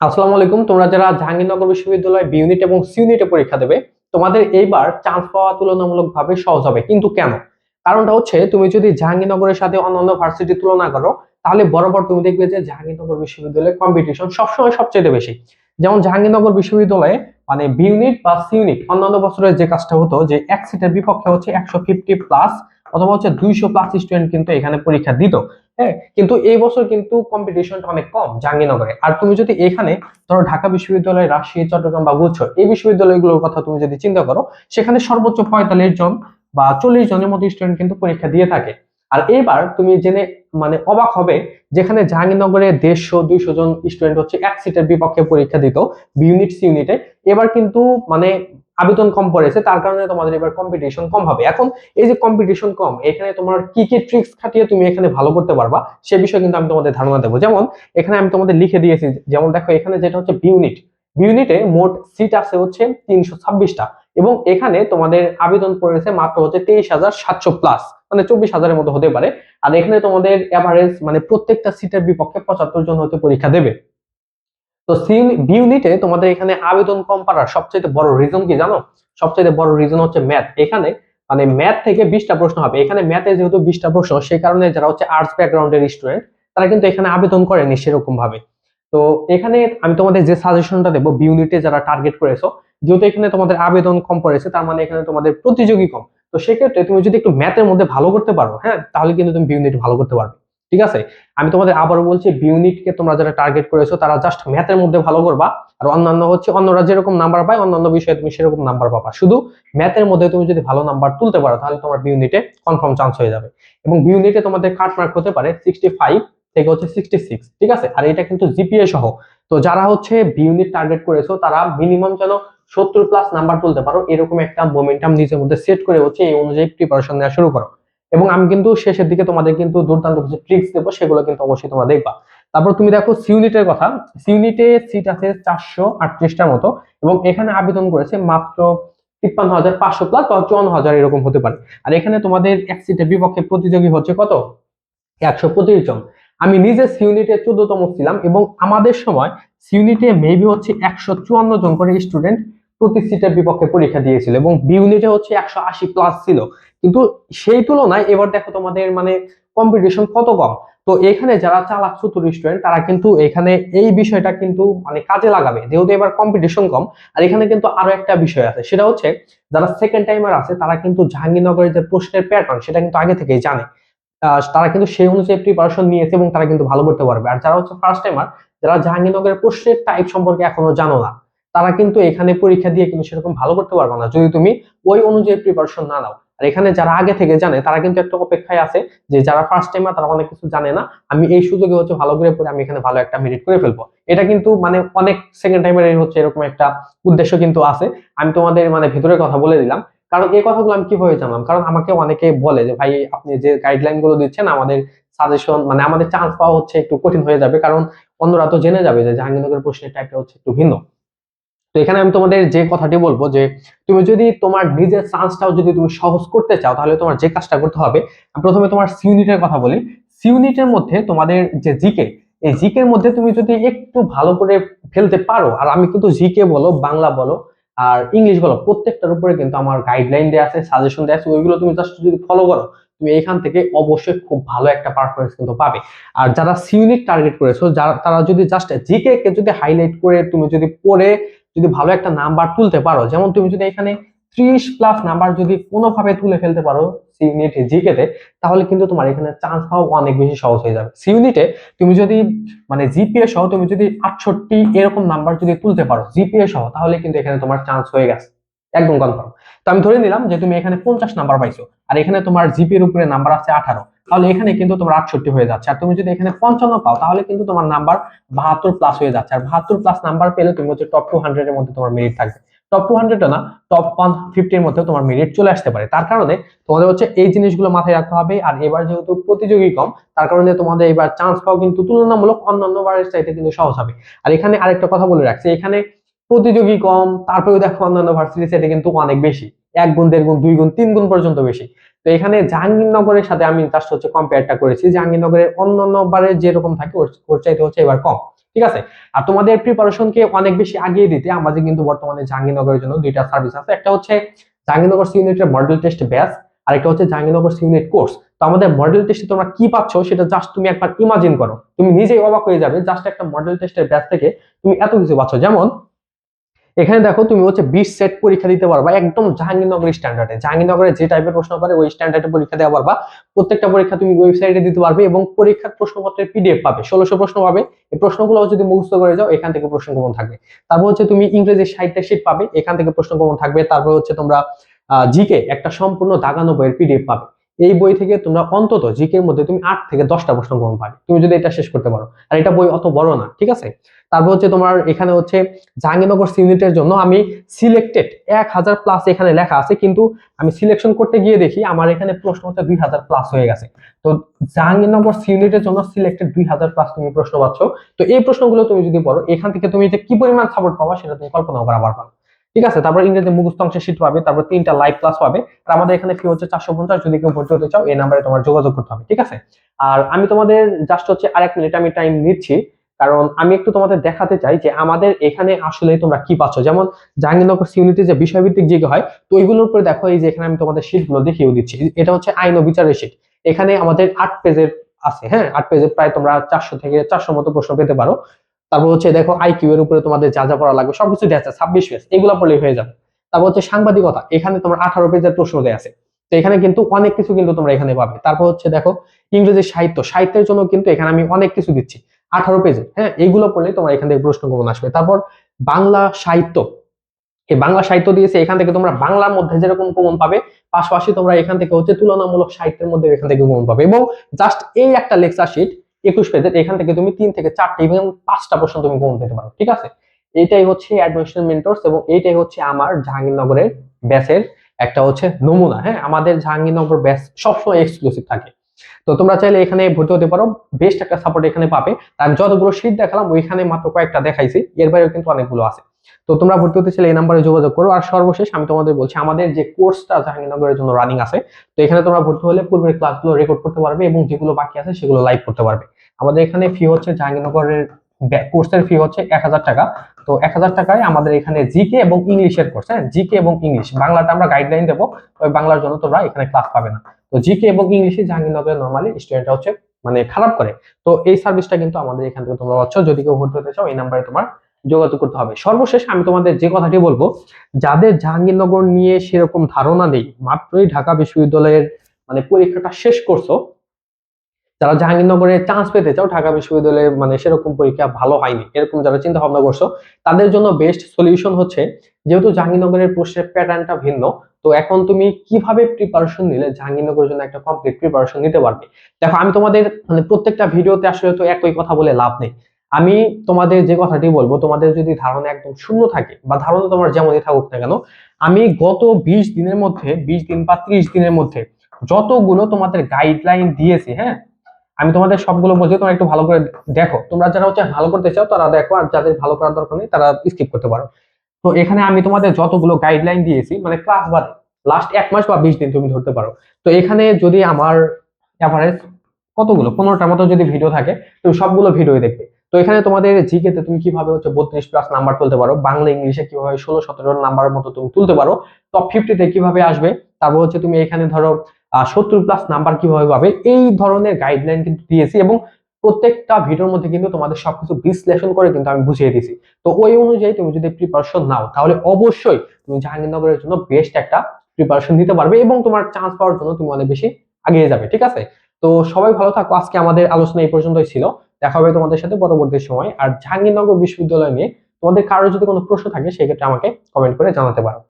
আসসালামু আলাইকুম। তোমরা যারা জাহাঙ্গীরনগর বিশ্ববিদ্যালয় বি ইউনিট এবং সি ইউনিটে পরীক্ষা দেবে, তোমাদের এইবার চান্স পাওয়া তুলনামূলকভাবে সহজ হবে। কিন্তু কেন? কারণটা হচ্ছে, তুমি যদি জাহাঙ্গীরনগরের সাথে অন্যান্য ভার্সিটি তুলনা করো, তাহলে বরাবর তুমি দেখবে যে জাহাঙ্গীরনগর বিশ্ববিদ্যালয়ের কম্পিটিশন সবসময় সবচেয়ে বেশি। যেমন জাহাঙ্গীরনগর বিশ্ববিদ্যালয়ে মানে বি ইউনিট বা সি ইউনিট অন্যান্য বছরের যে কাজটা হতো, যে এক সিটের বিপক্ষে হচ্ছে একশো ফিফটি প্লাস অথবা হচ্ছে দুইশো প্লাস স্টুডেন্ট কিন্তু এখানে পরীক্ষা দিত। হ্যাঁ কিন্তু এই বছর কিন্তু কম্পিটিশনটা অনেক কম জাহাঙ্গীরনগরে। আর তুমি যদি এখানে ধরো ঢাকা বিশ্ববিদ্যালয়, রাজশাহী, চট্টগ্রাম বা গুচ্ছ এই বিশ্ববিদ্যালয়গুলোর কথা তুমি যদি চিন্তা করো, সেখানে সর্বোচ্চ পঁয়তাল্লিশ জন বা চল্লিশ জনের মতো স্টুডেন্ট কিন্তু পরীক্ষা দিয়ে থাকে। আর এবার তুমি জেনে মানে অবাক হবে, যেখানে জাহাঙ্গীরনগরে দেড়শো, দুইশো জন স্টুডেন্ট হচ্ছে এক সিটের বিপক্ষে পরীক্ষা দিত ইউনিট সি ইউনিটে এবার কিন্তু মানে আবেদন কম পড়েছে, তার কারণে তোমাদের এবার কম্পিটিশন কম হবে। এখন এই যে কম্পিটিশন কম, এখানে তোমার কি কি ট্রিক্স খাটিয়ে তুমি এখানে ভালো করতে পারবা, সে বিষয়ে কিন্তু আমি তোমাদের ধারণা দেবো। যেমন, এখানে আমি তোমাদের লিখে দিয়েছি, যেমন দেখো, এখানে যেটা হচ্ছে বি ইউনিট মোট সিট আছে হচ্ছে তিনশো ছাব্বিশটা এবং এখানে তোমাদের আবেদন পড়েছে মাত্র হচ্ছে তেইশ হাজার সাতশো প্লাস মানে চব্বিশ হাজারের মতো হতে পারে। আর এখানে তোমাদের এভারেজ মানে প্রত্যেকটা সিটের বিপক্ষে পঁচাত্তর জন হতে পরীক্ষা দেবে। তো সি বি ইউনিটে তোমাদের এখানে আবেদন কম পাওয়ার সবচেয়ে বড় রিজন কি জানো? সবচেয়ে বড় রিজন হচ্ছে ম্যাথ এখানে মানে ম্যাথ থেকে বিশটা প্রশ্ন হবে। এখানে ম্যাথে যেহেতু বিশটা প্রশ্ন, সেই কারণে যারা হচ্ছে আর্টস ব্যাকগ্রাউন্ডের স্টুডেন্ট তারা কিন্তু এখানে আবেদন করেনি সেরকম ভাবে তো এখানে আমি তোমাদের যে সাজেশনটা দেবো বি ইউনিটে যারা টার্গেট করেছ, যেহেতু এখানে তোমাদের আবেদন কম পড়েছে, তার মানে এখানে তোমাদের প্রতিযোগী কম। তো সেক্ষেত্রে তুমি যদি একটু ম্যাথের মধ্যে ভালো করতে পারো হ্যাঁ তাহলে কিন্তু তুমি বি ইউনিট ভালো করতে পারবে। ঠিক আছে? আমি তোমাদের আবারও বলছি বি ইউনিটকে তোমরা যারা টার্গেট করেছ, তারা জাস্ট ম্যাথের মধ্যে ভালো করবা। আর অন্যান্য হচ্ছে, অন্যরা যেরকম নাম্বার পায়, অন্যান্য বিষয়ে তুমি সেরকম নাম্বার পাবা। শুধু ম্যাথের মধ্যে তুমি যদি ভালো নাম্বার তুলতে পারো, তাহলে তোমার বি ইউনিটে কনফার্ম চান্স হয়ে যাবে। এবং বি ইউনিটে তোমাদের কাট মার্ক হতে পারে সিক্সটি ফাইভ থেকে হচ্ছে সিক্সটি সিক্স ঠিক আছে? আর এটা কিন্তু জিপিএ সহ। তো যারা হচ্ছে বিউনিট টার্গেট করেছ, তারা মিনিমাম যেন সত্তর প্লাস নাম্বার তুলতে পারো, এরকম একটা মোমেন্টাম নিজের মধ্যে সেট করে হচ্ছে এই অনুযায়ী প্রিপারেশন নেওয়া শুরু করো। এবং আমি কিন্তু শেষের দিকে তোমাদের কিন্তু দুর্দান্ত কিছু ট্রিক্স দেবো, সেগুলো কিন্তু অবশ্যই তোমরা দেখবা। তারপর তুমি দেখো সিউনিটের কথা। সিউনিটে সিট আছে চারশো আটত্রিশটার মতো এবং এখানে আবেদন করেছে মাত্র তিপ্পান্ন হাজার পাঁচশো প্লাস বা চুয়ান্ন হাজার এরকম হতে পারে। আর এখানে তোমাদের এক সিটের বিপক্ষে প্রতিযোগী হচ্ছে কত? একশো পঁচিশ জন। আমি নিজে সিউনিটে চোদ্দতম ছিলাম এবং আমাদের সময় সিউনিটে মেবি হচ্ছে একশো চুয়ান্ন জন করে স্টুডেন্ট প্রতি সিটের বিপক্ষে পরীক্ষা দিয়েছিল এবং বি ইউনিটে হচ্ছে একশো আশি প্লাস ছিল। কিন্তু সেই তুলনায় এবার দেখো তোমাদের মানে কম্পিটিশন কত কম? তো এখানে যারা চালাক চতুর স্টুডেন্ট তারা কিন্তু এখানে এই বিষয়টা কিন্তু মানে কাজে লাগাবে। যেহেতু এবার কম্পিটিশন কম, আর এখানে কিন্তু আরও একটা বিষয় আছে। সেটা হচ্ছে, যারা সেকেন্ড টাইমার আছে, তারা কিন্তু জাহাঙ্গীরনগরের যে প্রশ্নের প্যাটার্ন সেটা কিন্তু আগে থেকেই জানে। তারা কিন্তু সেই অনুযায়ী প্রিপারেশন নিয়েছে এবং তারা কিন্তু ভালো করতে পারবে। আর যারা হচ্ছে ফার্স্ট টাইমার যারা জাহাঙ্গীরনগরের প্রশ্নের টাইপ সম্পর্কে এখনও জানো না তারা কিন্তু এখানে পরীক্ষা দিয়ে কিন্তু সেরকম ভালো করতে পারবে না। যদি তুমি ওই অনুযায়ী প্রিপারেশন না নাও। আর এখানে যারা আগে থেকে জানে, তারা কিন্তু একটা অপেক্ষায় আছে যে যারা ফার্স্ট টাইমার তারা অনেক কিছু জানে না। আমি এই সুযোগে হচ্ছে ভালো করে পড়ে আমি এখানে ভালো একটা মেরিট করে ফেলব। এটা কিন্তু মানে অনেক সেকেন্ড টাইমের হচ্ছে এরকম একটা উদ্দেশ্য কিন্তু আছে। আমি তোমাদের মানে ভিতরের কথা বলে দিলাম। কারণ এই কথাগুলো আমি কীভাবে জানলাম? কারণ আমাকে অনেকে বলে যে, ভাই, আপনি যে গাইডলাইনগুলো দিচ্ছেন, আমাদের সাজেশন মানে আমাদের চান্স পাওয়া হচ্ছে একটু কঠিন হয়ে যাবে। কারণ অন্যরা তো জেনে যাবে যে জাহাঙ্গীরনগরের প্রশ্নের টাইপটা হচ্ছে একটু ভিন্ন। তো এখানে আমি তোমাদের যে কথাটি বলব যে তুমি যদি তোমার নিজের চান্সটাও যদি তুমি সহজ করতে চাও, তাহলে তোমার যে কাজটা করতে হবে প্রথমে তোমার সিউনিটের কথা বলি। সিউনিটের মধ্যে তোমাদের যে জিকে এই জিকের মধ্যে তুমি যদি একটু ভালো করে ফেলতে পারো, আর আমি কিন্তু জিকে বলো, বাংলা বলো, আর ইংলিশ বলো, প্রত্যেকটার উপরে কিন্তু আমার গাইডলাইন দেওয়া আছে সাজেশন দেওয়া আছে, ওইগুলো তুমি জাস্ট যদি ফলো করো, তুমি এখান থেকে অবশ্যই খুব ভালো একটা পারফরমেন্স কিন্তু পাবে। আর যারা সিউনিট টার্গেট করেছ, যারা, তারা যদি জাস্ট জিকে কে যদি হাইলাইট করে, তুমি যদি পড়ে যদি ভালো একটা নাম্বার তুলতে পারো, যেমন তুমি যদি এখানে ত্রিশ প্লাস নাম্বার যদি কোনোভাবে তুলে ফেলতে পারো সি ইউনিট জিকেতে তাহলে কিন্তু তোমার এখানে চান্স পাওয়া অনেক বেশি সহজ হয়ে যাবে। সি ইউনিটে তুমি যদি মানে জিপিএ সহ তুমি যদি আটষট্টি এরকম নাম্বার যদি তুলতে পারো জিপিএ সহ, তাহলে কিন্তু এখানে তোমার চান্স হয়ে গেছে। একদম কনফার্ম তো আমি ধরে নিলাম যে তুমি এখানে পঞ্চাশ নাম্বার পাইছো, আর এখানে তোমার জিপি এর উপরে নাম্বার আছে আঠারো। তাহলে এখানে কিন্তু তোমার আটষট্টি হয়ে যাচ্ছে। আর তুমি যদি এখানে পঞ্চান্ন পাও, তাহলে কিন্তু তোমার নাম্বার বাহাত্তর প্লাস হয়ে যাচ্ছে। আর বাহাত্তর প্লাস নাম্বার পেলে তুমি হচ্ছে টপ টু হান্ড্রেড এর মধ্যে তোমার মেরিট থাকবে। টপ টু হান্ড্রেড না টপ ওয়ান ফিফটির মধ্যে তোমার মেরিট চলে আসতে পারে। তার কারণে তোমাদের হচ্ছে এই জিনিসগুলো মাথায় রাখতে হবে। আর এবার যেহেতু প্রতিযোগী কম, তার কারণে তোমাদের এবার চান্স পাও কিন্তু তুলনামূলক অন্যান্য বারের চাইতে কিন্তু সহজ হবে। আর এখানে আরেকটা কথা বলে রাখছি, এখানে প্রতিযোগী কম তারপরে দেখো অন্যান্য ভার্সিটি সেটা কিন্তু অনেক বেশি। এক গুণ, দেড় গুণ, দুই গুণ, তিন গুণ পর্যন্ত বেশি। তো এখানে জাহাঙ্গীরনগরের সাথে আমি জাস্ট হচ্ছে কম্পেয়ারটা করেছি। জাহাঙ্গীরনগরের অন্যান্য বারে যেরকম থাকে, ওর চাইতে হচ্ছে এবার কম। ঠিক আছে? আর তোমাদের প্রিপারেশনকে অনেক বেশি আগিয়ে দিতে আমাদের কিন্তু বর্তমানে জাহাঙ্গীরনগরের জন্য দুইটা সার্ভিস আছে। একটা হচ্ছে জাহাঙ্গীরনগর ইউনিটের মডেল টেস্ট ব্যাচ আর একটা হচ্ছে জাহাঙ্গীরনগর ইউনিট কোর্স তো আমাদের মডেল টেস্টে তোমরা কি পাচ্ছ সেটা জাস্ট তুমি একবার ইমাজিন করো। তুমি নিজেই অবাক হয়ে যাবে জাস্ট একটা মডেল টেস্টের ব্যাচ থেকে তুমি এত কিছু পাচ্ছ। যেমন এখানে দেখো তুমি হচ্ছে বিশ সেট পরীক্ষা দিতে পারবা, একদম জাহাঙ্গীরনগর স্ট্যান্ডার্ডে জাহাঙ্গীরনগরে যে টাইপের প্রশ্ন করে ওই স্ট্যান্ডার্ডে পরীক্ষা দেওয়া পারবা। প্রত্যেকটা পরীক্ষা তুমি ওয়েবসাইটে দিতে পারবে এবং পরীক্ষার প্রশ্নপত্রের পিডিএফ পাবে। ষোলোশো প্রশ্ন পাবে। এই প্রশ্নগুলো যদি মুখস্থ করে যাও, এখান থেকে প্রশ্ন কমন থাকবে। তারপর হচ্ছে তুমি ইংরেজি সাহিত্যের শীট পাবে, এখান থেকে প্রশ্ন কমন থাকবে। তারপর হচ্ছে তোমরা জিকে একটা সম্পূর্ণ দাগানো বইয়ের পিডিএফ পাবে। এই বই থেকে তোমরা অন্তত জিকের মধ্যে তুমি আট থেকে দশটা প্রশ্ন কমন পাবে। তুমি যদি এটা শেষ করতে পারো। আর এটা বই অত বড় না, ঠিক আছে? তারপর হচ্ছে তোমার এখানে হচ্ছে জাহাঙ্গীরনগর ইউনিটের জন্য আমি সিলেক্টেড এক হাজার প্লাস এখানে লেখা আছে, কিন্তু আমি সিলেকশন করতে গিয়ে দেখি আমার এখানে প্রশ্ন হচ্ছে দুই হাজার প্লাস হয়ে গেছে। তো জাহাঙ্গীরনগর ইউনিটের জন্য সিলেক্টেড দুই হাজার প্লাস তুমি প্রশ্ন পাচ্ছ। তো এই প্রশ্নগুলো তুমি যদি পড়ো, এখান থেকে তুমি যে কি পরিমাণ সাপোর্ট পাবা সেটা তুমি কল্পনা করা পারবা। ঠিক আছে? তারপর ইংরেজি মুখস্থ অংশের শীট পাবে, তারপর তিনটা লাইভ ক্লাস পাবে। আর আমাদের এখানে ফি হচ্ছে চারশো পঞ্চাশ, যদি কেউ ভর্তি হতে চাও, এই নাম্বারে তোমার যোগাযোগ করতে হবে, ঠিক আছে? আর আমি তোমাদের জাস্ট হচ্ছে আরেক মিনিট আমি টাইম নিচ্ছি। কারণ আমি একটু তোমাদের দেখাতে চাই যে আমাদের এখানে আসলে তোমরা কি পাচ্ছ। যেমন জাহাঙ্গীরনগর ইউনিটে যে বিষয়ভিত্তিক যে হয়, তো ওইগুলোর উপরে দেখো, এই যে এখানে আমি তোমাদের শীটগুলো দেখিয়ে দিচ্ছি। এটা হচ্ছে আইন ও বিচারের শীট এখানে আমাদের আট পেজের আছে হ্যাঁ? আট পেজের প্রায় তোমরা চারশো থেকে চারশো মতো প্রশ্ন পেতে পারো। তারপর হচ্ছে দেখো আইকিউ এর উপরে তোমাদের যা যা পড়া লাগবে, সবকিছু দেওয়া আছে, ছাব্বিশ পেজ এগুলো পড়লেই হয়ে যাবে। তারপর হচ্ছে সাংবাদিকতা, এখানে তোমার আঠারো পেজের প্রশ্ন দেওয়া আছে। তো এখানে কিন্তু অনেক কিছু কিন্তু তোমরা এখানে পাবে। তারপর হচ্ছে দেখো ইংরেজি সাহিত্য, সাহিত্যের জন্য কিন্তু এখানে আমি অনেক কিছু দিচ্ছি। আঠারো পেজে হ্যাঁ এইগুলো পড়লে তোমার এখান থেকে প্রশ্ন কমন আসবে। তারপর বাংলা সাহিত্য, এই বাংলা সাহিত্য দিয়েছে, এখান থেকে তোমরা বাংলার মধ্যে যেরকম কমন পাবে, পাশাপাশি তোমরা এখান থেকে হচ্ছে তুলনামূলক সাহিত্যের মধ্যে এখান থেকে কমন পাবে। এবং জাস্ট এই একটা লেকচার শিট একুশ পেজের, এখান থেকে তুমি তিন থেকে চারটে এবং পাঁচটা প্রশ্ন তুমি কমন পেতে পারো, ঠিক আছে? এটাই হচ্ছে অ্যাডমিশন মেন্টরস এবং এইটাই হচ্ছে আমার জাহাঙ্গীরনগরের ব্যাচের একটা হচ্ছে নমুনা হ্যাঁ? আমাদের জাহাঙ্গীরনগর ব্যাচ সবসময় এক্সক্লুসিভ থাকে। তো তোমরা চাইলে এখানে ভর্তি হতে পারো বেস্ট একটা সাপোর্ট এখানে পাবে। তার যতগুলো শীট দেখালাম, ওইখানে মাত্র কয়েকটা দেখাইছি, এর বাইরেও কিন্তু অনেকগুলো আছে। তো তোমরা ভর্তি হতে চাইলে এই নাম্বারে যোগাযোগ করো, আর সর্বশেষ আমি তোমাদের বলছি, আমাদের যে কোর্সটা জাহাঙ্গীরনগরের জন্য রানিং আছে, তো এখানে তোমরা ভর্তি হলে পূর্বের ক্লাসগুলো রেকর্ড করতে পারবে এবং যেগুলো বাকি আছে সেগুলো লাইভ করতে পারবে। আমাদের এখানে ফি হচ্ছে জাহাঙ্গীরনগরের কোর্সের ফি হচ্ছে এক হাজার টাকা। তো এক হাজার টাকায় আমাদের এখানে জিকে এবং ইংলিশের কোর্স হ্যাঁ? জিকে এবং ইংলিশ বাংলাটা আমরা গাইডলাইন দেবো ওই বাংলার জন্য তোমরা এখানে ক্লাস পাবে না। তো জিকে এবং ইংলিশে জাহাঙ্গীরনগরের নর্মালি স্টুডেন্টরা হচ্ছে মানে খারাপ করে। তো এই সার্ভিসটা কিন্তু আমাদের এখান থেকে তোমরা পাচ্ছ। যদি কেউ ভর্তি হতে চাও, এই নাম্বারে তোমার যোগাযোগ করতে হবে। সর্বশেষ আমি তোমাদের যে কথাটি বলব, যাদের জাহাঙ্গীরনগর নিয়ে সেরকম ধারণা নেই, মাত্রই ঢাকা বিশ্ববিদ্যালয়ের মানে পরীক্ষাটা শেষ করছ যারা জাহাঙ্গীরনগরে চান্স পেতে চাও, ঢাকা বিশ্ববিদ্যালয়ে মানে সেরকম পরীক্ষা ভালো হয়নি, এরকম যারা চিন্তা ভাবনা করছ, তাদের জন্য বেস্ট সলিউশন হচ্ছে, যেহেতু জাহাঙ্গীরনগরের প্রশ্নের প্যাটার্নটা ভিন্ন, তো এখন তুমি কীভাবে প্রিপারেশন নিলে জাহাঙ্গীরনগরের জন্য একটা কমপ্লিট প্রিপারেশন নিতে পারবে? দেখো, আমি তোমাদের মানে প্রত্যেকটা ভিডিওতে আসলে তো একই কথা বলে লাভ নেই। আমি তোমাদের যে কথাটি বলব, তোমাদের যদি ধারণা একদম শূন্য থাকে, বা ধারণা তোমার যেমনই থাকুক না কেন, আমি গত বিশ দিনের মধ্যে, বিশ দিন বা ত্রিশ দিনের মধ্যে যতগুলো তোমাদের গাইডলাইন দিয়েছি হ্যাঁ আমি তোমাদের সবগুলো বলছি তোমরা একটু ভালো করে দেখো। তোমরা যারা হচ্ছে ভালো করতে চাও, তারা দেখো, আর যাদের ভালো করার দরকার নেই, তারা স্কিপ করতে পারো। তো এখানে আমি তোমাদের যতগুলো গাইডলাইন দিয়েছি মানে ক্লাস বাদে লাস্ট এক মাস বা বিশ দিন তুমি ধরতে পারো। তো এখানে যদি আমার অ্যাভারেজ কতগুলো? পনেরোটার মতো যদি ভিডিও থাকে, তুমি সবগুলো ভিডিও দেখবে। তো এখানে তোমাদের জিকেতে তুমি কীভাবে হচ্ছে বত্রিশ প্লাস নাম্বার তুলতে পারো, বাংলা, ইংলিশে কীভাবে ষোলো, সতেরো নাম্বারের মতো তুমি তুলতে পারো টপ ফিফটিতে কীভাবে আসবে, তারপর হচ্ছে তুমি এখানে ধরো সত্তর প্লাস নাম্বার কীভাবে পাবে? এই ধরনের গাইডলাইন কিন্তু দিয়েছি এবং প্রত্যেকটা ভিডিওর মধ্যে কিন্তু তোমাদের সবকিছু বিশ্লেষণ করে কিন্তু আমি বুঝিয়ে দিয়েছি। তো ওই অনুযায়ী তুমি যদি প্রিপারেশন নাও, তাহলে অবশ্যই তুমি জাহাঙ্গীরনগরের জন্য বেস্ট একটা প্রিপারেশন নিতে পারবে এবং তোমার চান্স পাওয়ার জন্য তুমি অনেক বেশি আগিয়ে যাবে, ঠিক আছে? তো সবাই ভালো থাকো, আজকে আমাদের আলোচনা এই পর্যন্তই ছিল। দেখা হবে তোমাদের সাথে পরবর্তী সময়। আর জাহাঙ্গীরনগর বিশ্ববিদ্যালয় নিয়ে তোমাদের কারও যদি কোনো প্রশ্ন থাকে, সেক্ষেত্রে আমাকে কমেন্ট করে জানাতে পারো।